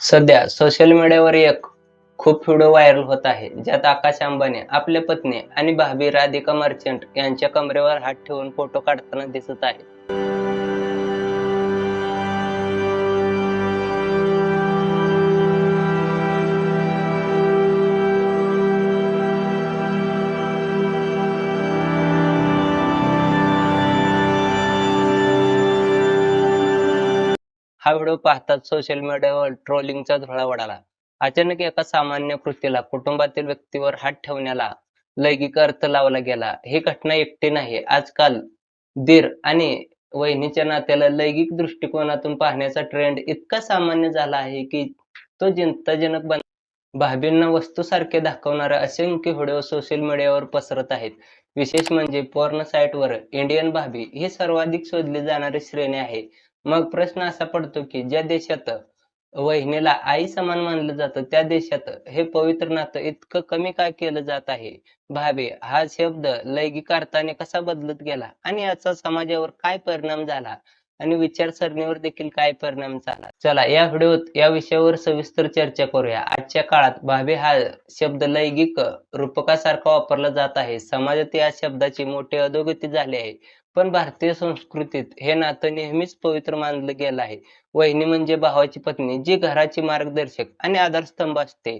सध्या सोशल मीडियावर एक खूप व्हिडिओ व्हायरल होत आहे ज्यात आकाश अंबानी आपल्या पत्नी आणि भाभी राधिका मर्चंट यांच्या कमरेवर हात ठेवून फोटो काढताना दिसत आहे हा व्हिडिओ पाहताच सोशल मीडियावर ट्रोलिंगचा धुळा वडाला. अचानक एका सामान्य कृतीला कुटुंबातील व्यक्तीवर हात ठेवण्याला लैंगिक अर्थ लावला गेला. ही घटना एकटी नाही आजकाल दीर आणि वहिनीच्या नात्याला लैंगिक दृष्टिकोनातून पाहण्याचा ट्रेंड इतका सामान्य झाला आहे की तो चिंताजनक बन भाभींना वस्तूसारखे दाखवणारे असंख्य व्हिडिओ सोशल मीडियावर पसरत आहेत. विशेष म्हणजे पोर्न साईटवर इंडियन भाभी ही सर्वाधिक शोधली जाणारी श्रेणी आहे. मग प्रश्न असा पडतो की ज्या देशात वहिनीला आई समान मानलं जातं त्या देशात हे पवित्र नातं इतकं कमी का केलं जात आहे? भावे हा शब्द लैंगिक अर्थाने कसा बदलत गेला? आणि याचा समाजावर काय परिणाम झाला? आणि विचारसरणीवर देखील काय परिणाम झाला? चला या व्हिडिओत या विषयावर सविस्तर चर्चा करूया. आजच्या काळात भावे हा शब्द लैंगिक रूपकासारखा वापरला जात आहे. समाजात या शब्दाची मोठी अधोगती झाली आहे. पण भारतीय संस्कृतीत हे नातं नेहमीच पवित्र मानलं गेलं आहे. वहिनी म्हणजे भावाची पत्नी जी घराची मार्गदर्शक आणि आधारस्तंभ असते.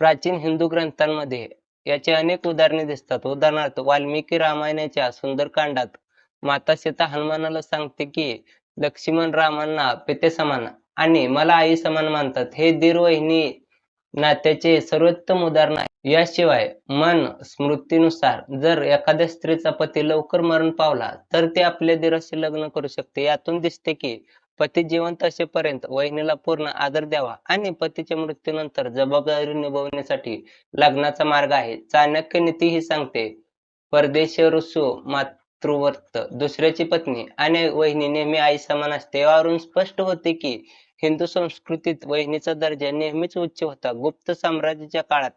प्राचीन हिंदू ग्रंथांमध्ये याचे अनेक उदाहरणे दिसतात. उदाहरणार्थ वाल्मिकी रामायणाच्या सुंदरकांडात माता सीता हनुमानाला सांगते की लक्ष्मण रामांना पिते समान आणि मला आई समान मानतात. हे दीर वहिनी नात्याचे सर्वोत्तम उदाहरण आहे. याशिवाय मन स्मृतीनुसार जर एखाद्या स्त्रीचा पती लवकर मरण पावला तर ते आपल्या दिराशी लग्न करू शकते. यातून दिसते की पती जिवंत असेपर्यंत वहिनीला पूर्ण आदर द्यावा आणि पतीच्या मृत्यूनंतर जबाबदारी निभावण्यासाठी लग्नाचा मार्ग आहे. चाणक्य नीती ही सांगते परदेशरुसु मातृवर्त दुसऱ्याची पत्नी. आणि वहिनी नेहमी आई समान असते. यावरून स्पष्ट होते की हिंदू संस्कृतीत वहिनीचा दर्जा नेहमीच उच्च होता. गुप्त साम्राज्याच्या काळात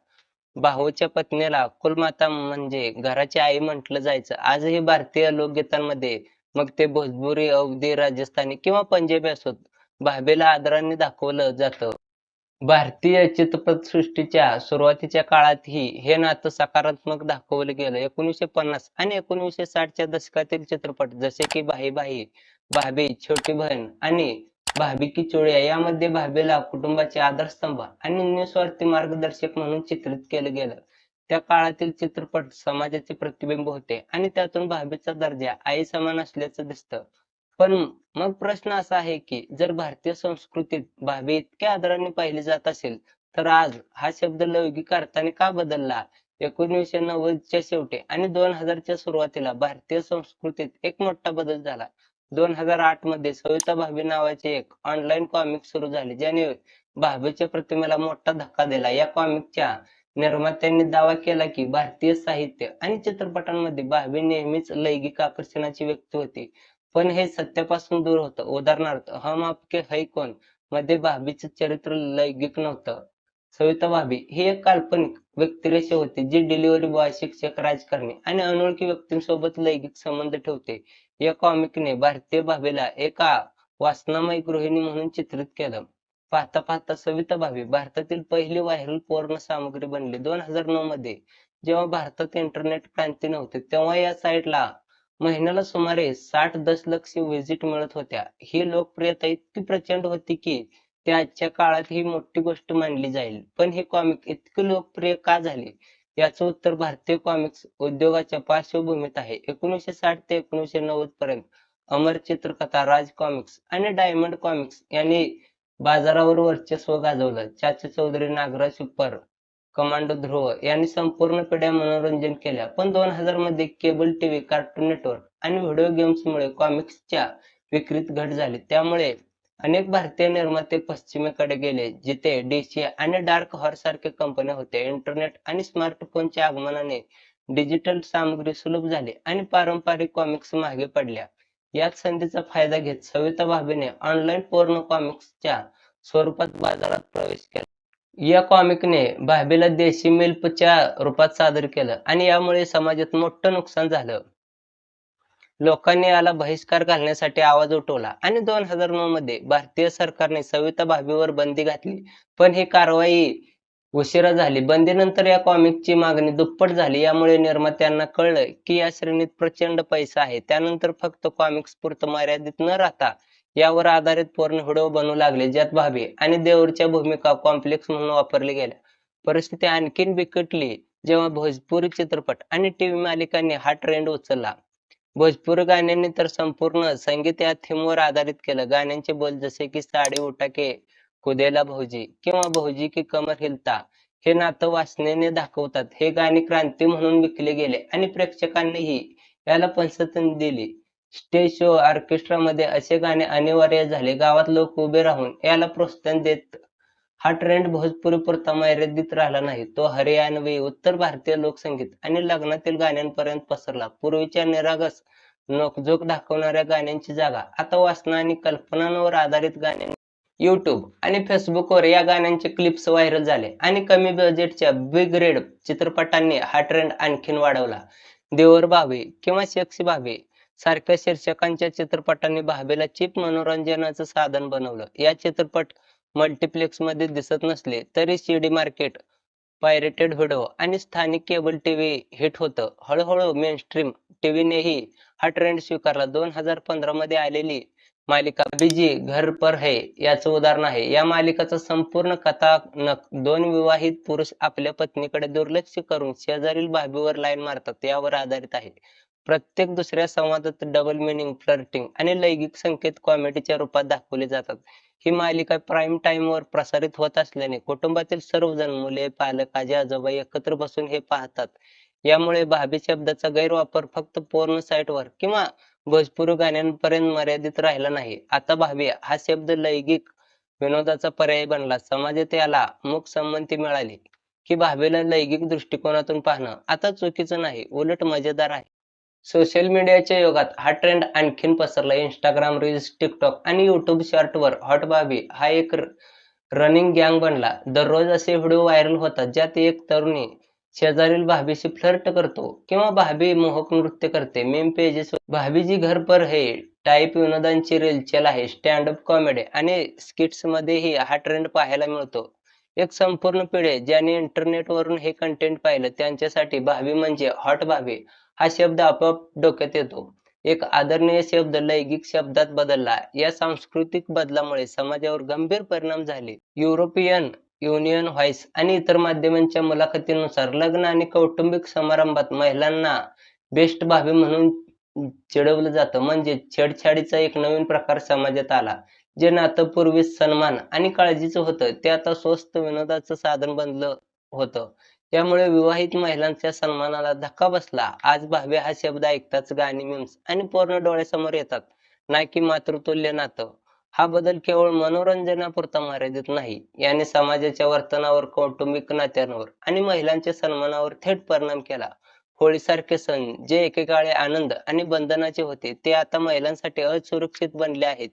भाऊच्या पत्नीला कुलमाता म्हणजे घराची आई म्हटलं जायचं. आजही भारतीय लोकगीतांमध्ये मग ते भोजपुरी अवधी राजस्थानी किंवा पंजाबी असोत. भाभीला आदराने दाखवलं जातं. भारतीय चित्रपटसृष्टीच्या सुरुवातीच्या काळातही हे नातं सकारात्मक दाखवलं गेलं. एकोणीसशे पन्नास आणि एकोणीसशे साठच्या दशकातील चित्रपट जसे की भाई भाई भाभी छोटी बहीण आणि भाभी की चोळ्या यामध्ये भाभीला कुटुंबाचे आधारस्तंभ आणि निस्वार्थी मार्गदर्शक म्हणून चित्रित केलं गेलं. त्या काळातील चित्रपट समाजाचे प्रतिबिंब होते आणि त्यातून भाभीचा दर्जा आई समान असल्याचं दिसतं. पण मग प्रश्न असा आहे की जर भारतीय संस्कृतीत भाभी इतक्या आदराने पाहिली जात असेल तर आज हा शब्द लौकिक अर्थाने का बदलला? एकोणीसशे नव्वदच्या शेवटी आणि दोन हजारच्या सुरुवातीला भारतीय संस्कृतीत एक मोठा बदल झाला. दोन हजार आठमध्ये सविता भाभी नावाचे एक ऑनलाईन कॉमिक सुरू झाले ज्याने भाभीच्या प्रतिमेला मोठा धक्का दिला. या कॉमिकच्या निर्मात्यांनी दावा केला की भारतीय साहित्य आणि चित्रपटांमध्ये भाभी नेहमीच लैंगिक आकर्षणाची व्यक्ती होती. पण हे सत्यापासून दूर होतं. उदाहरणार्थ हम आपके है कोणमध्ये भाभीचं चरित्र लैंगिक नव्हतं. सविता भाभी ही एक काल्पनिक व्यक्तिरेषा होती जी डिलिव्हरी बॉय शिक्षक राजकारणी आणि अनोळखी व्यक्तींसोबत लैंगिक संबंध ठेवते. या कॉमिकने भारतीय भाभीला एका वासनामय गृहिणी म्हणून चित्रित केलं. पाहता पाहता सविता भाभी भारतातील पहिली व्हायरल पोर्ण सामग्री बनली. दोन हजार नऊ मध्ये जेव्हा भारतात इंटरनेट क्रांती नव्हती तेव्हा या साईटला महिन्याला सुमारे साठ दशलक्ष व्हिजिट मिळत होत्या. ही लोकप्रियता इतकी प्रचंड होती की ती आजच्या काळात ही मोठी गोष्ट मानली जाईल. पण हे कॉमिक इतके लोकप्रिय का झाले? याचं उत्तर भारतीय कॉमिक्स उद्योगाच्या पार्श्वभूमीत आहे. एकोणीसशे साठ ते एकोणीसशे नव्वद पर्यंत अमर चित्रकथा राज कॉमिक्स आणि डायमंड कॉमिक्स यांनी बाजारावर वर्चस्व गाजवलं. चाचा चौधरी नागराज सुपर कमांडो ध्रुव यांनी संपूर्ण पिढ्या मनोरंजन केल्या. पण दोन हजारमध्ये केबल टीव्ही कार्टून नेटवर्क आणि व्हिडिओ गेम्समुळे कॉमिक्सच्या विक्रीत घट झाली. त्यामुळे अनेक भारतीय निर्माते पश्चिमेकडे गेले जिथे डीसी आणि डार्क हॉर्स सारख्या कंपन्या होत्या इंटरनेट आणि स्मार्टफोनच्या आगमनाने डिजिटल सामग्री सुलभ झाली आणि पारंपरिक कॉमिक्स मागे पडल्या. याच संधीचा फायदा घेत सविता भाभीने ऑनलाईन पोर्न कॉमिक्सच्या स्वरूपात बाजारात प्रवेश केला. या कॉमिकने भाभीला देशी मिल्पच्या रूपात सादर केलं आणि यामुळे समाजात मोठं नुकसान झालं. लोकांनी याला बहिष्कार घालण्यासाठी आवाज उठवला आणि दोन हजार नऊ मध्ये भारतीय सरकारने सविता भाभीवर बंदी घातली. पण ही कारवाई उशिरा झाली. बंदीनंतर या कॉमिकची मागणी दुप्पट झाली. यामुळे निर्मात्यांना कळलं की या श्रेणीत प्रचंड पैसा आहे. त्यानंतर फक्त कॉमिक्स पुरतं मर्यादित न राहता यावर आधारित पूर्ण व्हिडिओ बनवू लागले ज्यात भाभी आणि देऊरच्या भूमिका कॉम्प्लेक्स म्हणून वापरल्या गेल्या. परिस्थिती आणखीन बिकटली जेव्हा भोजपुरी चित्रपट आणि टीव्ही मालिकांनी हा ट्रेंड उचलला. भोजपुरी गाण्यांनी तर संपूर्ण संगीत या थीमवर आधारित केलं. गाण्यांचे बोल जसे की साडी उटाके कुदेला भाऊजी किंवा भाऊजी की कमर हिलता हे नातं वासनेने दाखवतात. हे गाणे क्रांती म्हणून विकले गेले आणि प्रेक्षकांनीही याला पंचतन दिली. स्टेज शो ऑर्केस्ट्रामध्ये असे गाणे अनिवार्य झाले. गावात लोक उभे राहून याला प्रोत्साहन देत हा ट्रेंड भोजपुरी पुरता मर्यादित राहिला नाही. तो हरियाणवी उत्तर भारतीय लोकसंगीत आणि लग्नातील गाण्यांपर्यंत पसरला. पूर्वीच्या निरागस नोकझोक दाखवणाऱ्या गाण्यांची जागा. आता वासना आणि कल्पनांवर आधारित गाण्या युट्यूब आणि फेसबुकवर या गाण्यांचे क्लिप्स व्हायरल झाले आणि कमी बजेटच्या बिग रेड चित्रपटांनी हा ट्रेंड आणखीन वाढवला. देवर भावे किंवा सेक्सी भावे सारख्या शीर्षकांच्या चित्रपटाने भाभेला चिप मनोरंजनाचं साधन बनवलं. या चित्रपट मल्टिप्लेक्समध्ये दिसत नसले तरी सीडी मार्केट पायरेटेड व्हिडिओ आणि स्थानिक केबल टीव्ही हिट होतं. हळूहळू मेनस्ट्रीम टीव्हीनेही हा ट्रेंड स्वीकारला. दोन हजार पंधरा मध्ये आलेली मालिका बीजी घर पर है याचं उदाहरण आहे. या मालिकाचा संपूर्ण कथानक दोन विवाहित पुरुष आपल्या पत्नीकडे दुर्लक्ष करून शेजारील बाबीवर लाईन मारतात यावर आधारित आहे. प्रत्येक दुसऱ्या संवादात डबल मिनिंग फ्लर्टिंग आणि लैंगिक संकेत कॉमेडीच्या रूपात दाखवले जातात. ही मालिका प्राईम टाइम वर प्रसारित होत असल्याने कुटुंबातील सर्वजण मुले पालक आजी आजोबा एकत्र बसून हे पाहतात. यामुळे भाभी शब्दाचा गैरवापर फक्त पोर्न साईटवर किंवा भोजपुरी गाण्यांपर्यंत मर्यादित राहिला नाही. आता भाभी हा शब्द लैंगिक विनोदाचा पर्याय बनला. समाजात याला मुख संमती मिळाली की भाभीला लैंगिक दृष्टिकोनातून पाहणं आता चुकीचं नाही उलट मजेदार आहे. सोशल मीडियाच्या युगात हा ट्रेंड आणखीन पसरला. इंस्टाग्राम रील्स टिकटॉक आणि युट्यूब शॉर्टवर हॉट भाभी हा एक रनिंग गँग बनला. दररोज असे व्हिडिओ व्हायरल होतात ज्यात एक तरुणी शेजारील भाभीशी फ्लर्ट करतो किंवा भाभी मोहक नृत्य करते. मेम पेजेस भाभीजी घर पर हे टाईप विनोदांची रेलचेल आहे. स्टँडअप कॉमेडी आणि स्किट्स मध्येही हा ट्रेंड पाहायला मिळतो. एक संपूर्ण पिढी ज्याने इंटरनेटवरून हे कंटेंट पाहिलं त्यांच्यासाठी भाभी म्हणजे हॉट भाभी हा शब्द आपोआप डोक्यात येतो. एक आदरणीय शब्द लैंगिक शब्दात बदलला. या सांस्कृतिक बदलामुळे समाजावर गंभीर परिणाम झाले. युरोपियन युनियन व्हॉइस आणि इतर माध्यमांच्या मुलाखतीनुसार लग्न आणि कौटुंबिक समारंभात महिलांना बेस्ट भाभी म्हणून चिडवलं जातं. म्हणजे छेडछाडीचा एक नवीन प्रकार समाजात आला. जे नातं पूर्वी सन्मान आणि काळजीचं होतं ते आता स्वस्त विनोदाचं साधन बनलं होतं. त्यामुळे विवाहित महिलांच्या सन्मानाला धक्का बसला. आज भावे हा शब्द ऐकताच गाणी मिम्स आणि पूर्ण डोळ्यासमोर येतात. ना की मातृतुल्य नातं. हा बदल केवळ मनोरंजनापुरता मर्यादित नाही याने समाजाच्या वर्तनावर कौटुंबिक नात्यांवर आणि महिलांच्या सन्मानावर थेट परिणाम केला. होळीसारखे सण जे एकेकाळे आनंद आणि बंधनाचे होते ते आता महिलांसाठी असुरक्षित बनले आहेत.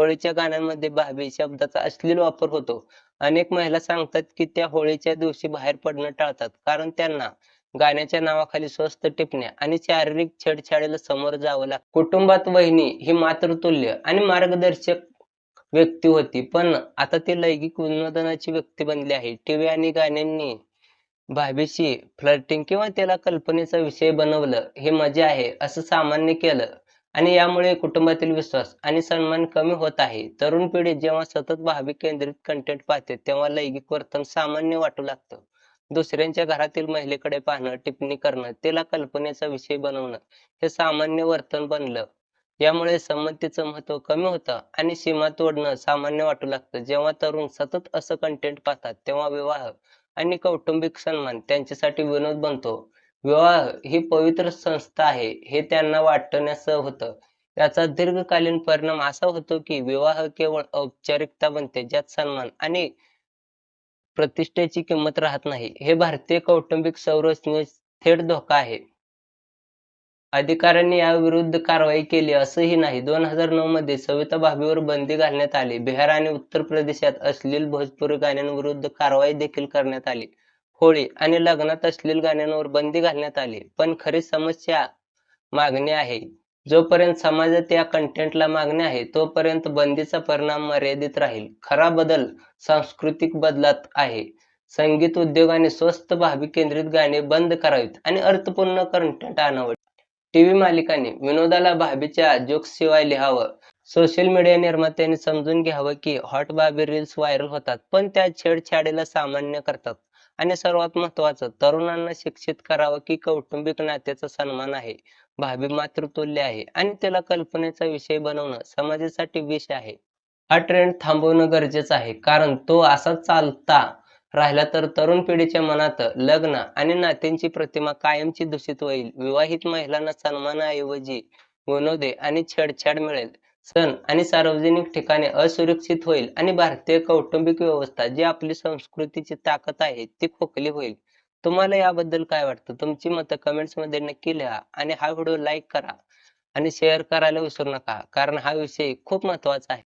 होळीच्या गाण्यांमध्ये भाभी शब्दाचा अश्लील वापर होतो. अनेक महिला सांगतात की त्या होळीच्या दिवशी बाहेर पडणं टाळतात. कारण त्यांना गाण्याच्या नावाखाली स्वस्त टिपण्या आणि शारीरिक छेडछाडीला समोर जावं लागतं. कुटुंबात वहिनी ही मातृतुल्य आणि मार्गदर्शक व्यक्ती होती. पण आता ती लैंगिक विनोदनाची व्यक्ती बनली आहे. टीव्ही आणि गाण्यांनी भाभीशी फ्लर्टिंग किंवा त्याला कल्पनेचा विषय बनवलं हे मजा आहे असं सामान्य केलं. आणि यामुळे कुटुंबातील विश्वास आणि सन्मान कमी होत आहे. तरुण पिढी जेव्हा सतत भावी केंद्रित कंटेंट पाहते तेव्हा लैंगिक वर्तन सामान्य वाटू लागतं. दुसऱ्यांच्या घरातील महिलेकडे पाहणं टिप्पणी करणं तिला कल्पनेचा विषय बनवणं हे सामान्य वर्तन बनलं. यामुळे संमतीचं महत्त्व कमी होतं आणि सीमा तोडणं सामान्य वाटू लागतं. जेव्हा तरुण सतत असं कंटेंट पाहतात तेव्हा विवाह आणि कौटुंबिक सन्मान त्यांच्यासाठी विनोद बनतो. विवाह ही पवित्र संस्था आहे हे त्यांना वाटण्याचं होतं. याचा दीर्घकालीन परिणाम असा होतो की विवाह केवळ औपचारिकता बनते ज्यात सन्मान आणि प्रतिष्ठेची किंमत राहत नाही. हे भारतीय कौटुंबिक संरचनेस थेट धोका आहे. अधिकाऱ्यांनी याविरुद्ध कारवाई केली असंही नाही. दोन हजार नऊ मध्ये सविता भाभीवर बंदी घालण्यात आली. बिहार आणि उत्तर प्रदेशात अश्लील भोजपुरी गाण्यांविरुद्ध कारवाई देखील करण्यात आली. होळी आणि लग्नात असलेल्या गाण्यांवर बंदी घालण्यात आली. पण खरी समस्या मागणी आहे. जोपर्यंत समाजात या कंटेंटला मागणी आहे तोपर्यंत बंदीचा परिणाम मर्यादित राहील. खरा बदल सांस्कृतिक बदलात आहे. संगीत उद्योगाने स्वस्त भावी केंद्रित गाणे बंद करावीत आणि अर्थपूर्ण कंटेंट आणावं. टीव्ही मालिकांनी विनोदाला भाभीच्या जोक्सशिवाय लिहावं. सोशल मीडिया निर्मात्यांनी समजून घ्यावं की हॉट बाबी रील्स व्हायरल होतात पण त्या छेडछाडीला सामान्य करतात. आणि सर्वात महत्वाचं तरुणांना शिक्षित करावं की कौटुंबिक नात्याचा सन्मान आहे भाभी मातृतुल्य आहे आणि त्याला कल्पनेचा विषय बनवणं समाजासाठी विष आहे. हा ट्रेंड थांबवणं गरजेचं आहे कारण तो असा चालता राहिला तर तरुण पिढीच्या मनात लग्न आणि नात्यांची प्रतिमा कायमची दूषित होईल. विवाहित महिलांना सन्मानाऐवजी विनोदे आणि छेडछाड मिळेल. सण आणि सार्वजनिक ठिकाणे असुरक्षित होईल आणि भारतीय कौटुंबिक व्यवस्था जी आपली संस्कृतीची ताकद आहे ती खोकली होईल. तुम्हाला याबद्दल काय वाटतं? तुमची मतं कमेंट्समध्ये नक्की लिहा आणि हा व्हिडिओ लाईक करा आणि शेअर करायला विसरू नका कारण हा विषय खूप महत्त्वाचा आहे.